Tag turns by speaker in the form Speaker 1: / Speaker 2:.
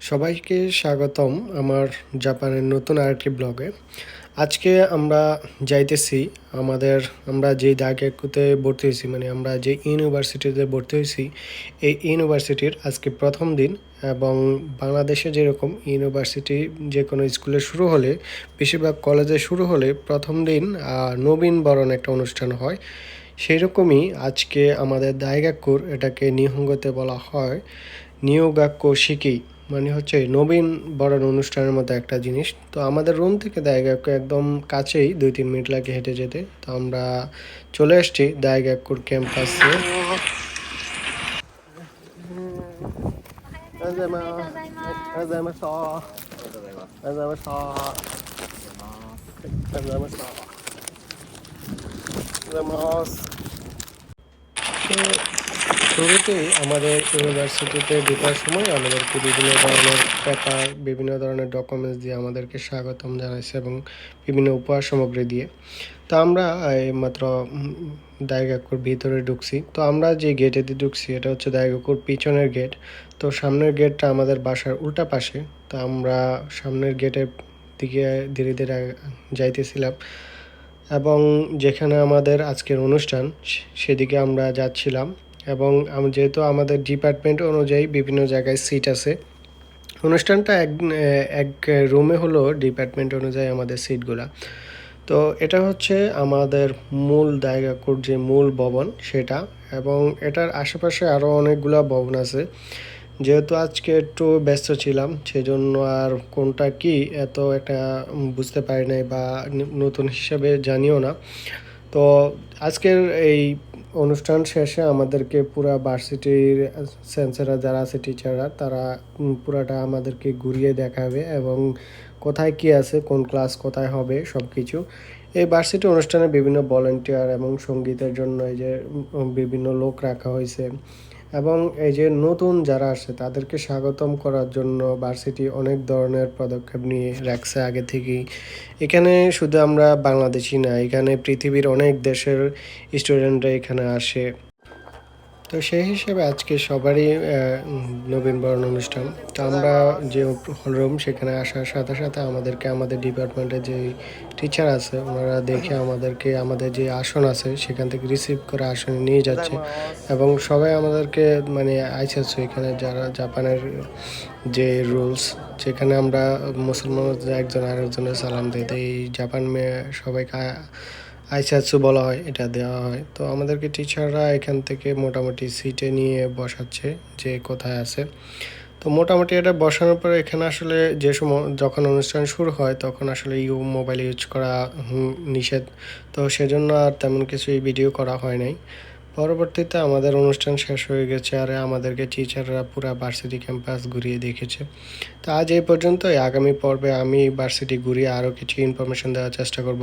Speaker 1: সবাইকে স্বাগতম আমার জাপানের নতুন আরেকটি ব্লগে। আজকে আমরা যাইতেছি, আমাদের, আমরা যে দাগেকুতে ভর্তি হয়েছি মানে আমরা যে ইউনিভার্সিটিতে ভর্তি হয়েছি, এই ইউনিভার্সিটির আজকে প্রথম দিন এবং বাংলাদেশে যেরকম ইউনিভার্সিটি যে কোনো স্কুলে শুরু হলে, বেশিরভাগ কলেজে শুরু হলে প্রথম দিন নবীন বরণ একটা অনুষ্ঠান হয়। সেই রকমই আজকে আমাদের দায়গাক্কুর এটাকে নিহঙ্গতে বলা হয় নিয়োগাক্য শিকি মানে হচ্ছে নবীন বরণ অনুষ্ঠানের মতো একটা জিনিস। তো আমাদের রুম থেকে দায়গাক্য একদম কাছেই দুই, তিন মিনিট লাগে হেঁটে যেতে। তো আমরা চলে এসেছি দায়গাক্কুর ক্যাম্পাসে।
Speaker 2: お
Speaker 1: শুরুতেই আমাদের ইউনিভার্সিটিতে ঢোকার সময় আমাদেরকে বিভিন্ন ধরনের পেপার বিভিন্ন ধরনের ডকুমেন্টস দিয়ে আমাদেরকে স্বাগতম জানাইছে এবং বিভিন্ন উপহার সামগ্রী দিয়ে। তো আমরা মাত্র দায়গাকুর ভিতরে ঢুকছি। তো আমরা যে গেটে দিয়ে ঢুকছি, এটা হচ্ছে দায়গাকুর পিছনের গেট তো সামনের গেটটা আমাদের বাসার উল্টা পাশে। তো আমরা সামনের গেটের দিকে ধীরে ধীরে যাইতেছিলাম এবং যেখানে আমাদের আজকের অনুষ্ঠান সেদিকে আমরা যাচ্ছিলাম। এবং যেহেতু আমাদের ডিপার্টমেন্ট অনুযায়ী বিভিন্ন জায়গায় সিট আছে, অনুষ্ঠানটা এক এক রুমে হলো ডিপার্টমেন্ট অনুযায়ী আমাদের সিটগুলা তো এটা হচ্ছে আমাদের মূল দায়গাকুর যে মূল ভবন সেটা এবং এটার আশেপাশে আরও অনেকগুলা ভবন আছে। যেহেতু আজকে একটু ব্যস্ত ছিলাম, সেজন্য আর কোনটা কি এত একটা বুঝতে পারি নাই বা নতুন হিসাবে জানিও না। তো আজকের এই অনুষ্ঠান শেষে আমাদেরকে পুরা ভার্সিটির সেন্সাররা যারা আছে টিচাররা তারা পুরাটা আমাদেরকে ঘুরিয়ে দেখাবে এবং কোথায় কি আছে, কোন ক্লাস কোথায় হবে সব কিছু এই ভার্সিটি অনুষ্ঠানে বিভিন্ন ভলেন্টিয়ার এবং সঙ্গীতের জন্য এই যে বিভিন্ন লোক রাখা হয়েছে। এবং এই যে নতুন যারা আসে তাদেরকে স্বাগতম করার জন্য ভার্সিটি অনেক ধরনের পদক্ষেপ নিয়ে রাখছে আগে থেকেই। এখানে শুধু আমরা বাংলাদেশি না, এখানে পৃথিবীর অনেক দেশের স্টুডেন্টরা এখানে আসে। তো সেই হিসেবে আজকে সবারই নবীনবরণ অনুষ্ঠান। তো আমরা যে হলরুম, সেখানে আসার সাথে সাথে আমাদেরকে, আমাদের ডিপার্টমেন্টের যে টিচার আছে, ওনারা দেখে আমাদেরকে, আমাদের যে আসন আছে, সেখান থেকে রিসিভ করে আসনে নিয়ে যাচ্ছে। এবং সবাই আমাদেরকে মানে আইসেছে এখানে যারা জাপানের যে রুলস সেখানে আমরা মুসলমান একজন আরেকজনের সালাম দিই। তো এই জাপান মেয়ে সবাইকে আইসাৎসু বলা হয়, এটা দেওয়া হয়। তো আমাদেরকে টিচাররা এখান থেকে মোটামুটি সিটে নিয়ে বসাচ্ছে যে কোথায় আছে। তো মোটামুটি এটা বসানোর পরে এখানে আসলে যে সময় যখন অনুষ্ঠান শুরু হয়, তখন আসলে ইউ মোবাইল ইউজ করা নিষেধ। তো সেজন্য আর তেমন কিছু ভিডিও করা হয় নাই। পরবর্তীতে আমাদের অনুষ্ঠান শেষ হয়ে গেছে, আর আমাদেরকে টিচাররা পুরো ভার্সিটি ক্যাম্পাস ঘুরিয়ে দেখেছে। তো আজ এই পর্যন্তই। আগামী পর্বে আমি ভার্সিটি ঘুরিয়ে আরও কিছু ইনফরমেশন দেওয়ার চেষ্টা করব।